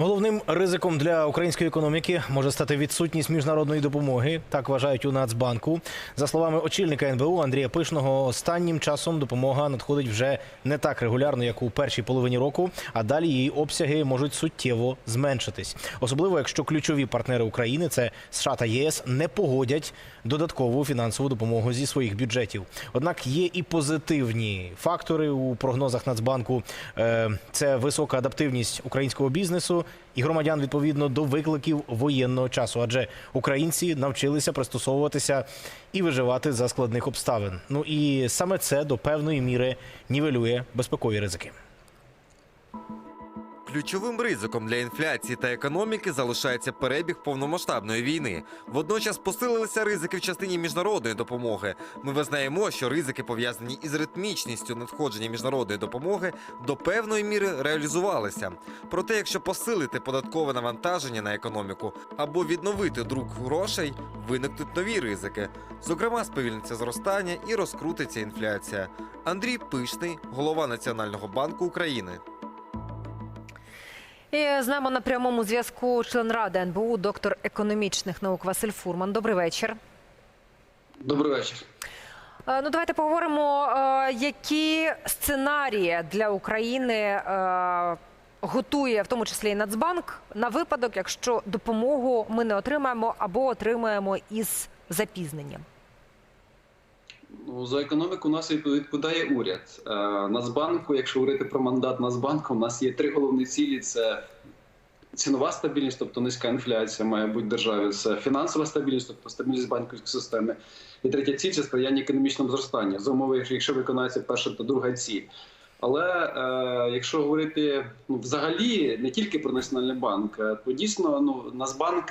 Головним ризиком для української економіки може стати відсутність міжнародної допомоги. Так вважають у Нацбанку. За словами очільника НБУ Андрія Пишного, останнім часом допомога надходить вже не так регулярно, як у першій половині року, а далі її обсяги можуть суттєво зменшитись. Особливо якщо ключові партнери України це США та ЄС не погодять додаткову фінансову допомогу зі своїх бюджетів. Однак є і позитивні фактори у прогнозах Нацбанку. Е, Це висока адаптивність українського бізнесу і громадян відповідно до викликів воєнного часу, адже українці навчилися пристосовуватися і виживати за складних обставин. Ну і саме це до певної міри нівелює безпекові ризики. Ключовим ризиком для інфляції та економіки залишається перебіг повномасштабної війни. Водночас посилилися ризики в частині міжнародної допомоги. Ми визнаємо, що ризики пов'язані із ритмічністю надходження міжнародної допомоги до певної міри реалізувалися. Проте, якщо посилити податкове навантаження на економіку або відновити друк грошей, виникнуть нові ризики. Зокрема, сповільниться зростання і розкрутиться інфляція. Андрій Пишний, голова Національного банку України. І з нами на прямому зв'язку член ради НБУ, доктор економічних наук Василь Фурман. Добрий вечір. Добрий вечір. Е, Ну, давайте поговоримо, е, які сценарії для України е, готує, в тому числі і Нацбанк, на випадок, якщо допомогу ми не отримаємо або отримаємо із запізненням. Ну, за економіку у нас відповідає уряд. Е, Нацбанку, якщо говорити про мандат Нацбанку, у нас є три головні цілі: це цінова стабільність, тобто низька інфляція має бути державі, це фінансова стабільність, тобто стабільність банківської системи. І третя ціль це сприяння економічному зростанню, за умови, якщо виконується перша та друга ціль. Але е, якщо говорити ну, взагалі не тільки про Національний банк, е, то дійсно ну, Нацбанк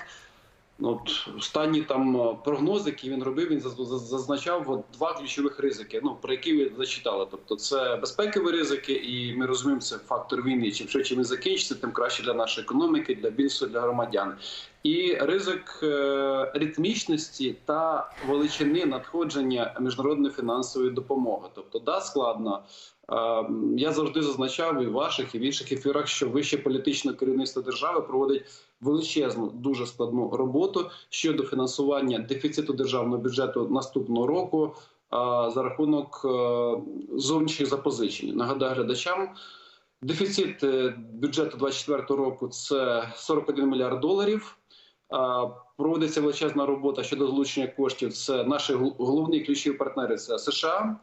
от останні там е, прогнози, які він робив, він заз- заз- зазначав два ключових ризики, ну про які ви зачитали. Тобто, це безпекові ризики, і ми розуміємо, це фактор війни. Чим швидше він закінчиться, тим краще для нашої економіки, для бізнесу, для громадян. І ризик е, ритмічності та величини надходження міжнародної фінансової допомоги. Тобто, да, складно. Е, Я завжди зазначав і в ваших, і в інших ефірах, що вище політичне керівництво держави проводить величезну, дуже складну роботу щодо фінансування дефіциту державного бюджету наступного року за рахунок е, зовнішніх запозичень. Нагадаю глядачам. Дефіцит е, бюджету 2024 року це 41 мільярд доларів. Проводиться величезна робота щодо залучення коштів. Це наші гол- головні ключові партнери. Це США.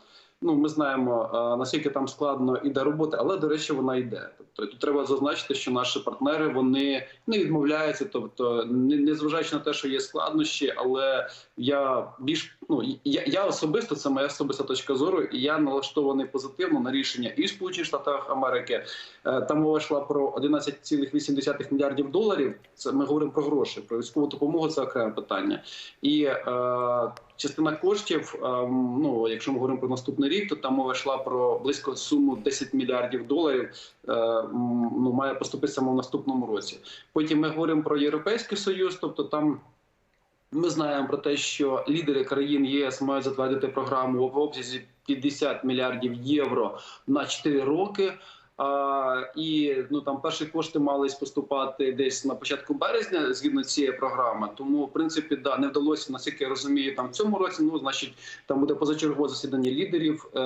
Ну, ми знаємо наскільки там складно іде робота, але до речі, вона йде. Тобто тут треба зазначити, що наші партнери вони не відмовляються, тобто не зважаючи на те, що є складнощі, але я більш ну я, я особисто це моя особиста точка зору, і я налаштований позитивно на рішення і Сполучених Штатах Америки. Е, Там мова йшла про 11,8 мільярдів доларів. Це ми говоримо про гроші, про військову допомогу. Це окреме питання. І е, частина коштів, е, ну якщо ми говоримо про наступний рік, то там мова йшла про близько суму 10 мільярдів доларів. е, Ну має поступити саме в наступному році. Потім ми говоримо про європейський союз, тобто там. Ми знаємо про те, що лідери країн ЄС мають затвердити програму в обсязі 50 мільярдів євро на 4 роки. А, і ну там перші кошти мали поступати десь на початку березня згідно цієї програми. Тому, в принципі, да не вдалося, наскільки я розумію, там в цьому році. Ну, значить, там буде позачергове засідання лідерів е,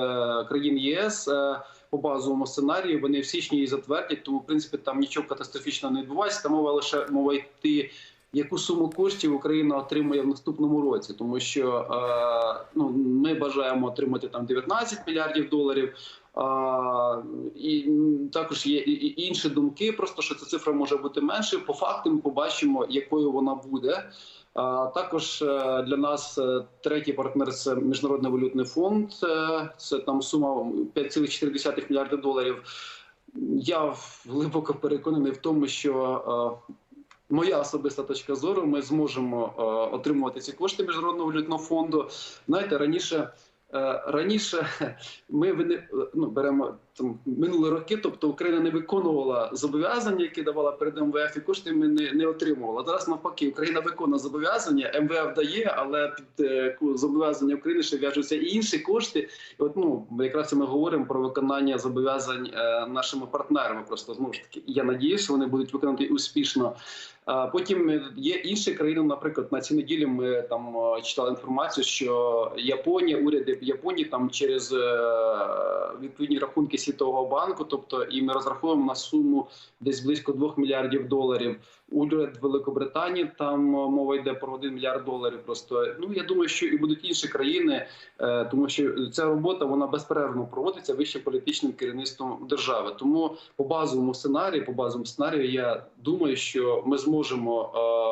країн ЄС. Е, по базовому сценарію вони в січні її затвердять, тому в принципі там нічого катастрофічного не відбувається. Там мова лише мова йти яку суму коштів Україна отримує в наступному році, тому що е, ну ми бажаємо отримати там 19 мільярдів доларів. А, і також є і, інші думки, просто що ця цифра може бути менше. По факту ми побачимо, якою вона буде. А також е, для нас е, третій партнер це міжнародний валютний фонд. Це там сума 5,4 мільярди доларів. Я глибоко переконаний в тому, що Моя особиста точка зору, ми зможемо е, отримувати ці кошти міжнародного валютного фонду. Знаєте, раніше. е, Раніше ми ну, беремо там минулі роки, тобто Україна не виконувала зобов'язання, які давала перед МВФ, і кошти ми не, не отримувала. Зараз навпаки, Україна виконує зобов'язання, МВФ дає, але під е, зобов'язання України ще в'яжуться і інші кошти. І от ну якраз ми говоримо про виконання зобов'язань е, нашими партнерами. Просто знову ж таки, я надіюся, що вони будуть виконати успішно. А потім є інші країни. Наприклад, на цій неділі ми там е, читали інформацію, що Японія, уряди Японії там через е, відповідні рахунки Світового банку, тобто і ми розраховуємо на суму десь близько 2 мільярдів доларів. Уряд Великобританії там е, мова йде про 1 мільярд доларів. Просто ну я думаю, що і будуть інші країни, е, тому що ця робота вона безперервно проводиться вище політичним керівництвом держави. Тому по базовому сценарію, по базовому сценарію, я думаю, що ми зможемо е,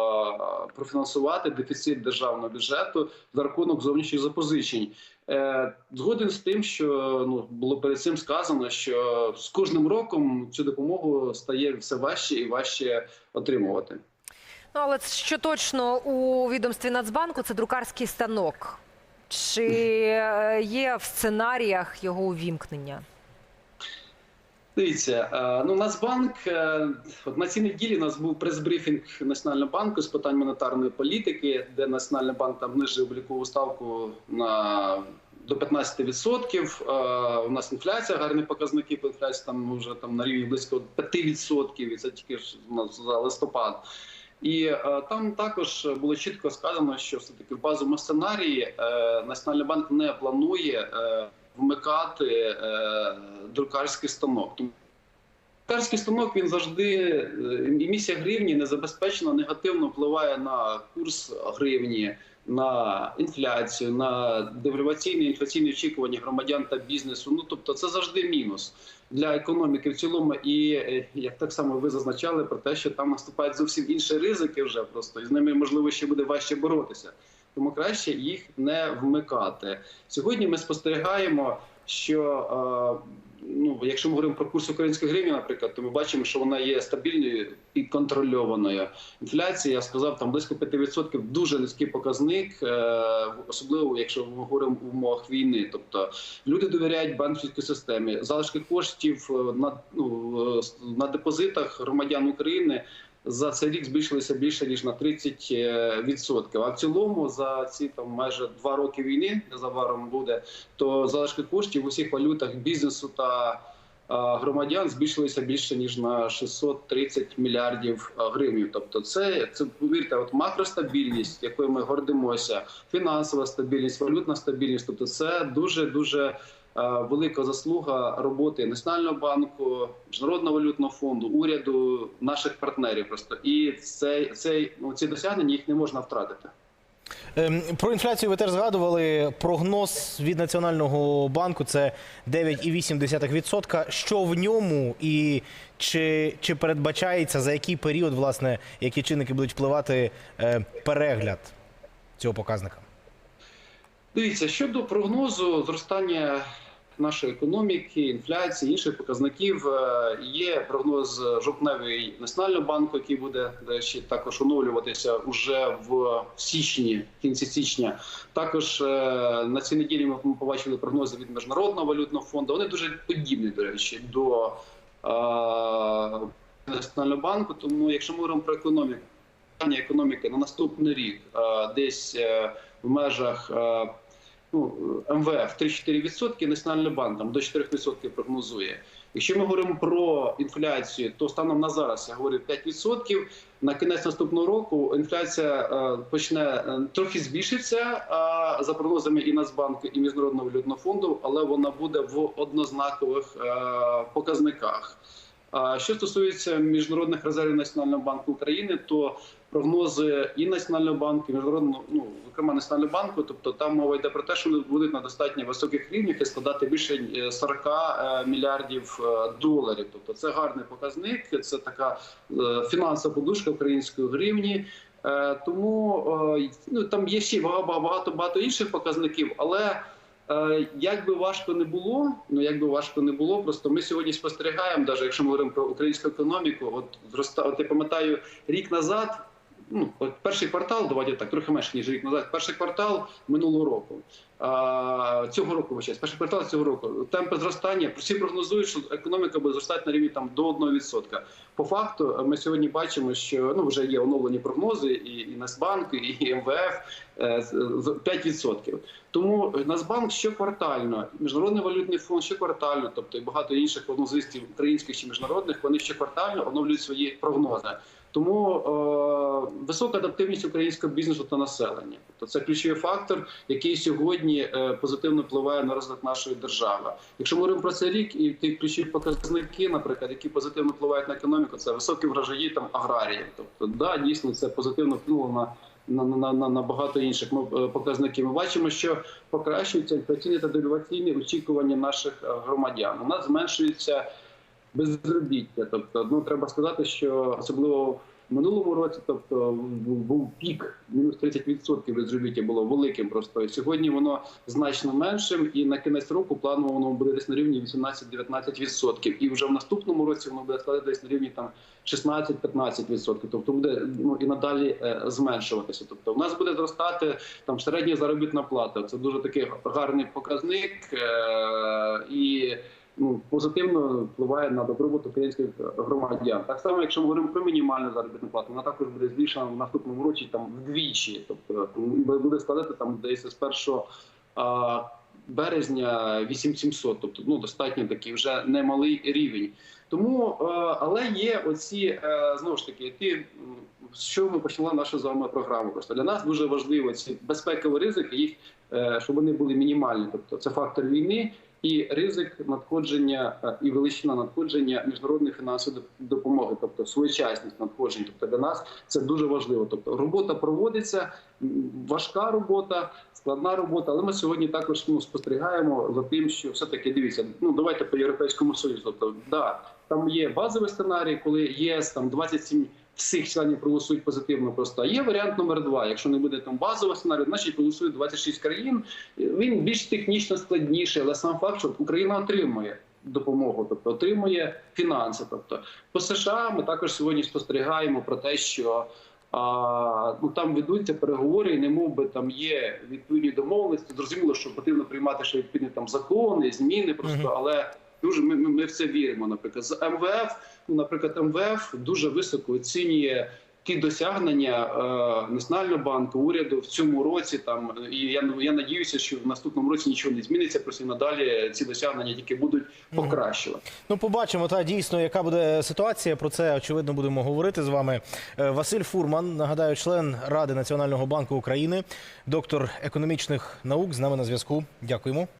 профінансувати дефіцит державного бюджету за рахунок зовнішніх запозичень. Е, згоден з тим, що ну було перед цим сказано, що з кожним роком цю допомогу стає все важче і важче отримувати. Ну, але що точно у відомстві Нацбанку це друкарський станок. Чи е, є в сценаріях його увімкнення? Дивіться, е, ну Нацбанк е, от на цій неділі у нас був прес-брифінг Національного банку з питань монетарної політики, де Національний банк там знижив облікову ставку на до 15%. Е, У нас інфляція, гарні показники по інфляції там вже там на рівні близько 5%, і це тільки ж за листопад. І е, там також було чітко сказано, що все таки в базовому сценарії е, Національний банк не планує е, вмикати е, друкарський станок. Друкарський станок він завжди е, емісія гривні незабезпечено негативно впливає на курс гривні, на інфляцію, на девальваційні інфляційні очікування громадян та бізнесу. Ну тобто, це завжди мінус для економіки в цілому. І е, як так само ви зазначали про те, що там наступають зовсім інші ризики, вже просто і з ними можливо ще буде важче боротися. Тому краще їх не вмикати. Сьогодні ми спостерігаємо, що е, ну, якщо ми говоримо про курс української гривні, наприклад, то ми бачимо, що вона є стабільною і контрольованою. Інфляція, я сказав, там близько 5% дуже низький показник, е, особливо якщо ми говоримо в умовах війни. Тобто люди довіряють банківській системі. Залишки коштів е, на, ну, на депозитах громадян України за цей рік збільшилися більше ніж на 30%. А в цілому за ці там майже два роки війни незабаром буде, то залишки коштів в усіх валютах бізнесу та громадян збільшилися більше ніж на 630 мільярдів а, гривень. Тобто, це це повірте, от макростабільність, якою ми гордимося, фінансова стабільність, валютна стабільність. Тобто, це дуже дуже. Е, Велика заслуга роботи Національного банку, міжнародного валютного фонду, уряду, наших партнерів. Просто і цей, цей ну, ці досягнення їх не можна втратити. Ем, Про інфляцію ви теж згадували. Прогноз від Національного банку це 9,8%. Що в ньому і чи, чи передбачається за який період, власне, які чинники будуть впливати е, перегляд цього показника? Дивіться щодо прогнозу зростання нашої економіки, інфляції, інших показників. е, Є прогноз жовтневий національного банку, який буде речі, також оновлюватися уже в січні, кінці січня. Також е, на цій неділі ми побачили прогнози від міжнародного валютного фонду. Вони дуже подібні, до речі, до е, національного банку. Тому, якщо ми говоримо про економіку, економіки на наступний рік десь в межах. Ну, МВФ 3-4%, Національний банк там до 4% прогнозує. Якщо ми говоримо про інфляцію, то станом на зараз я говорю 5%. На кінець наступного року інфляція е, почне е, трохи збільшиться за прогнозами і Нацбанку, і Міжнародного валютного фонду, але вона буде в однознакових показниках. Що стосується міжнародних резервів Національного банку України, то прогнози і Національного банку, і міжнародного, ну зокрема Національного банку, тобто там мова йде про те, що вони будуть на достатньо високих рівнях і складати більше е, 40 е, мільярдів е, доларів. Тобто це гарний показник, це така е, фінансова подушка української гривні. Е, Тому е, ну там є ще багато багато багато інших показників, але. Е, Як би важко не було, ну як би важко не було, просто ми сьогодні спостерігаємо, навіть якщо ми говоримо про українську економіку, от зроста, от я пам'ятаю, рік назад ну, перший квартал, давайте так, трохи менше ніж рік назад. Перший квартал минулого року. А, цього року вибачаюсь, перший квартал цього року. Темпи зростання. Всі прогнозують, що економіка буде зростати на рівні там до 1%. По факту, ми сьогодні бачимо, що ну вже є оновлені прогнози, і, і Нацбанк, і МВФ е, з- з 5%. Тому Нацбанк щоквартально, Міжнародний валютний фонд щоквартально, тобто і багато інших прогнозистів українських чи міжнародних, вони щоквартально оновлюють свої прогнози. Тому е, висока адаптивність українського бізнесу та населення. Тобто це ключовий фактор, який сьогодні е, позитивно впливає на розвиток нашої держави. Якщо ми говоримо про цей рік, і ті ключові показники, наприклад, які позитивно впливають на економіку, це високі врожаї там аграріїв. Тобто, да, дійсно це позитивно вплинуло на. На, на, на, на багато інших е, показників ми бачимо, що покращуються інфляційні та девальваційні очікування наших е, громадян. У нас зменшується безробіття. Тобто, ну треба сказати, що особливо минулому році, тобто був, пік, мінус 30% безробіття було великим. Просто сьогодні воно значно меншим, і на кінець року планово воно буде десь на рівні 18-19%. І вже в наступному році воно буде складати десь на рівні там 16-15%. Тобто буде ну і надалі е, зменшуватися. Тобто, в нас буде зростати там середня заробітна плата. Це дуже такий гарний показник е, і ну, позитивно впливає на добробут українських громадян. Так само, якщо ми говоримо про мінімальну заробітну плату, вона також буде збільшена в наступному році там вдвічі. Тобто буде складати там десь з першого березня 8700, тобто ну достатньо такий вже немалий рівень. Тому, але є оці е, знову ж таки ті. чого ми почали нашу з вами програму? Просто для нас дуже важливо ці безпекові ризики, їх е, щоб вони були мінімальні. Тобто це фактор війни, і ризик надходження е, і величина надходження міжнародної фінансової допомоги, тобто своєчасність надходжень. Тобто для нас це дуже важливо. Тобто робота проводиться, важка робота, складна робота. Але ми сьогодні також ну, спостерігаємо за тим, що все таки дивіться. Ну давайте по європейському союзу. Тобто, да, там є базовий сценарій, коли ЄС там 27 всіх членів проголосують позитивно. Просто є варіант номер два. Якщо не буде там базового сценарію, значить проголосують 26 країн. Він більш технічно складніший, але сам факт, що Україна отримує допомогу, тобто отримує фінанси. Тобто по США ми також сьогодні спостерігаємо про те, що а, ну там ведуться переговори, і не мов би там є відповідні домовленості. Зрозуміло, що потрібно приймати ще відповідні там закони, зміни, просто але. Дуже ми, ми, ми в це віримо. Наприклад, з МВФ, ну наприклад, МВФ дуже високо оцінює ті досягнення е, Національного банку, уряду в цьому році. Там і я я надіюся, що в наступному році нічого не зміниться. Просто і надалі ці досягнення тільки будуть покращувати. Ну, побачимо та дійсно, яка буде ситуація. Про це очевидно будемо говорити з вами. Е, Василь Фурман, нагадаю, член Ради Національного банку України, доктор економічних наук, з нами на зв'язку. Дякуємо.